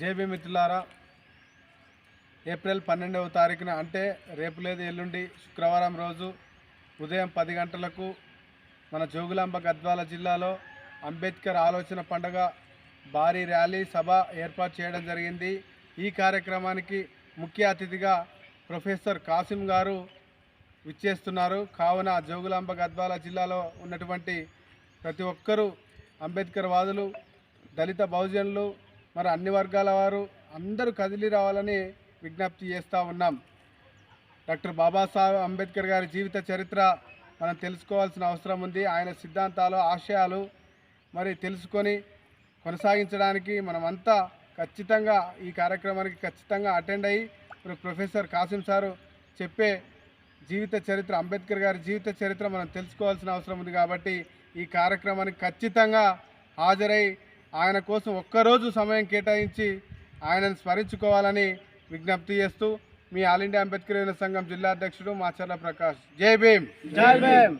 JB మిత్రులారా April పన్నెండవ తారీఖున అంటే రేపు లేదు ఎల్లుండి శుక్రవారం రోజు ఉదయం పది గంటలకు మన జోగులాంబ గద్వాల జిల్లాలో అంబేద్కర్ ఆలోచన పండుగ భారీ ర్యాలీ సభ ఏర్పాటు చేయడం జరిగింది. ఈ కార్యక్రమానికి ముఖ్య అతిథిగా ప్రొఫెసర్ కాసిం గారు విచ్చేస్తున్నారు. కావున జోగులాంబ గద్వాల జిల్లాలో ఉన్నటువంటి ప్రతి ఒక్కరూ అంబేద్కర్ వాదులు దళిత బహుజనులు మరి అన్ని వర్గాల వారు అందరూ కదిలి రావాలని విజ్ఞప్తి చేస్తూ ఉన్నాం. డాక్టర్ బాబాసాహెబ్ అంబేద్కర్ గారి జీవిత చరిత్ర మనం తెలుసుకోవాల్సిన అవసరం ఉంది. ఆయన సిద్ధాంతాలు ఆశయాలు మరి తెలుసుకొని కొనసాగించడానికి మనమంతా ఖచ్చితంగా ఈ కార్యక్రమానికి ఖచ్చితంగా అటెండ్ అయ్యి మరి ప్రొఫెసర్ కాసిం సారు చెప్పే జీవిత చరిత్ర అంబేద్కర్ గారి జీవిత చరిత్ర మనం తెలుసుకోవాల్సిన అవసరం ఉంది కాబట్టి ఈ కార్యక్రమానికి ఖచ్చితంగా హాజరై ఆయన కోసం ఒక్కరోజు సమయం కేటాయించి ఆయనను స్మరించుకోవాలని విజ్ఞప్తి చేస్తూ మీ ఆల్ ఇండియా అంబేద్కర్ సంఘం జిల్లా అధ్యక్షుడు మాచర్ల ప్రకాష్. జై భీమ్. జై భీమ్.